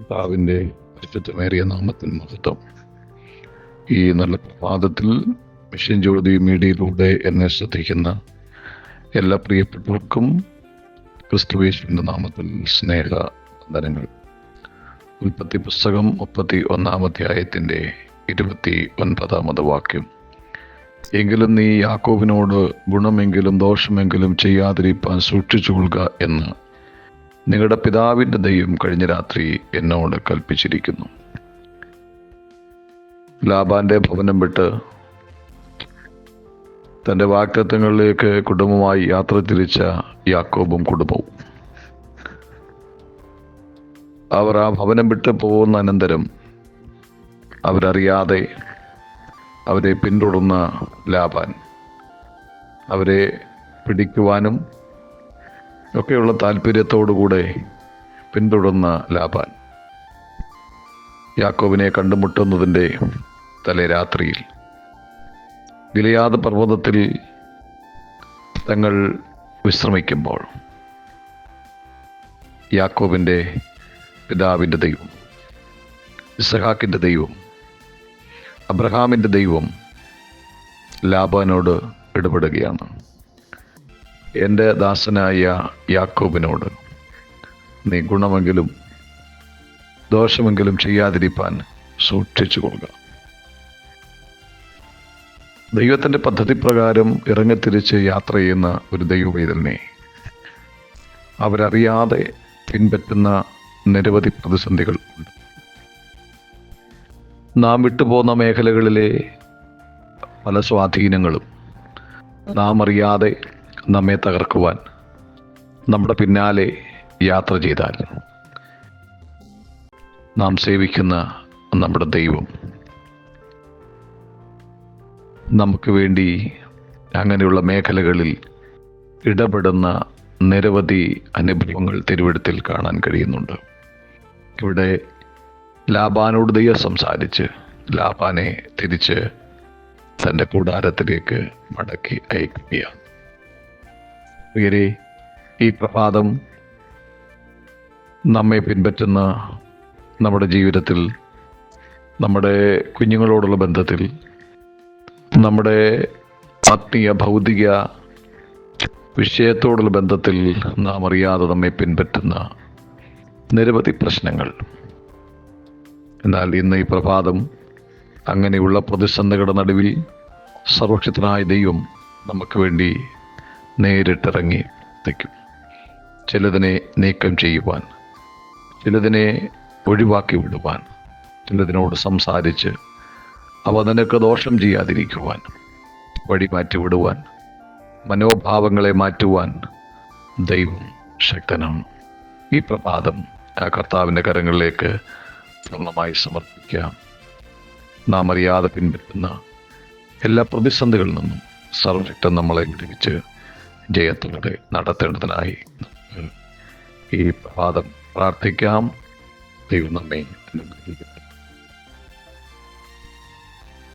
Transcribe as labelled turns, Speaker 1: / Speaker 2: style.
Speaker 1: കർത്താവിന്റെ പരിശുദ്ധമേറിയ നാമത്തിന് മഹത്വം. ഈ നല്ല പ്രഭാതത്തിൽ മിഷൻ ജ്യോതി മീഡിയയിലൂടെ എന്നെ ശ്രദ്ധിക്കുന്ന എല്ലാ പ്രിയപ്പെട്ടവർക്കും ക്രിസ്തുവേശുവിന്റെ നാമത്തിൽ സ്നേഹ വന്ദനങ്ങൾ. ഉൽപ്പത്തി പുസ്തകം മുപ്പത്തി ഒന്നാം അധ്യായത്തിന്റെ ഇരുപത്തി ഒൻപതാമത് വാക്യം. എങ്കിലും നീ യാക്കോബിനോട് ഗുണമെങ്കിലും ദോഷമെങ്കിലും ചെയ്യാതിരിപ്പാൻ സൂക്ഷിച്ചുകൊള്ളുക എന്ന് നിങ്ങളുടെ പിതാവിന്റെ ദൈവം കഴിഞ്ഞ രാത്രി എന്നോട് കൽപ്പിച്ചിരിക്കുന്നു. ലാബാന്റെ ഭവനം വിട്ട് തന്റെ വാക്തത്വങ്ങളിലേക്ക് കുടുംബമായി യാത്ര തിരിച്ച യാക്കോബും കുടുംബവും. അവർ ആ ഭവനം വിട്ട് പോകുന്ന അനന്തരം അവരറിയാതെ അവരെ പിന്തുടർന്ന ലാബാൻ അവരെ പിടിക്കുവാനും ഒക്കെയുള്ള താല്പര്യത്തോടുകൂടെ പിന്തുടർന്ന ലാബാൻ. യാക്കോബിനെ കണ്ടുമുട്ടുന്നതിന്റെ തലേ രാത്രിയിൽ ഗിലിയാദ് പർവതത്തിൽ തങ്ങൾ വിശ്രമിക്കുമ്പോൾ യാക്കോബിന്റെ പിതാവിന്റെ ദൈവം ഇസഹാക്കിന്റെ ദൈവം അബ്രഹാമിന്റെ ദൈവം ലാബാനോട് ഇടപെടുകയാണ്. എന്റെ ദാസനായ യാക്കോബിനോട് നീ ഗുണമെങ്കിലും ദോഷമെങ്കിലും ചെയ്യാതിരിക്കാൻ സൂക്ഷിച്ചു കൊള്ളുക ദൈവത്തിന്റെ പദ്ധതി പ്രകാരം ഇറങ്ങിത്തിരിച്ച് യാത്ര ചെയ്യുന്ന ഒരു ദൈവവേദനെ അവരറിയാതെ പിൻപറ്റുന്ന നിരവധി പ്രതിസന്ധികൾ ഉണ്ട്. നാം വിട്ടുപോകുന്ന മേഖലകളിലെ പല സ്വാധീനങ്ങളും നാം അറിയാതെ നമ്മെ തകർക്കുവാൻ നമ്മുടെ പിന്നാലെ യാത്ര ചെയ്താൽ നാം സേവിക്കുന്ന നമ്മുടെ ദൈവം നമുക്ക് വേണ്ടി അങ്ങനെയുള്ള മേഖലകളിൽ ഇടപെടുന്ന നിരവധി അനുഭവങ്ങൾ തിരുവിടുത്തിൽ കാണാൻ കഴിയുന്നുണ്ട്. ഇവിടെ ലാബാനോട് ദൈവം സംസാരിച്ച് ലാബാനെ തിരിച്ച് തന്റെ കൂടാരത്തിലേക്ക് മടക്കി അയക്കുകയാണ്. പ്രിയരെ ഈ പ്രഭാതം നമ്മെ പിൻപറ്റുന്ന നമ്മുടെ ജീവിതത്തിൽ നമ്മുടെ കുഞ്ഞുങ്ങളോടുള്ള ബന്ധത്തിൽ നമ്മുടെ ആത്മീയ ഭൗതിക വിഷയത്തോടുള്ള ബന്ധത്തിൽ നാം അറിയാതെ നമ്മെ പിൻപറ്റുന്ന നിരവധി പ്രശ്നങ്ങൾ. എന്നാൽ ഇന്ന് ഈ പ്രഭാതം അങ്ങനെയുള്ള പ്രതിസന്ധികളുടെ നടുവിൽ സർവക്ഷിതനായ ദൈവം നമുക്ക് വേണ്ടി നേരിട്ടിറങ്ങി നിൽക്കും. ചിലതിനെ നീക്കം ചെയ്യുവാൻ ചിലതിനെ ഒഴിവാക്കി വിടുവാൻ ചിലതിനോട് സംസാരിച്ച് അവ നിനക്ക് ദോഷം ചെയ്യാതിരിക്കുവാൻ വഴി മാറ്റി വിടുവാൻ മനോഭാവങ്ങളെ മാറ്റുവാൻ ദൈവം ശക്തനാണ് ഈ പ്രഭാതം ആ കർത്താവിന്റെ കരങ്ങളിലേക്ക് പൂർണമായി സമർപ്പിക്കാം. നാം അറിയാതെ പിൻപറ്റുന്ന എല്ലാ പ്രതിസന്ധികളിൽ നിന്നും സർവശക്തൻ നമ്മളെ വിടുവിച്ച് ജയത്തോടെ നടത്തേണ്ടതിനായി. ഈ പ്രഭാതം പ്രാർത്ഥിക്കാം. ദൈവം നമ്മെ അനുഗ്രഹിക്കട്ടെ.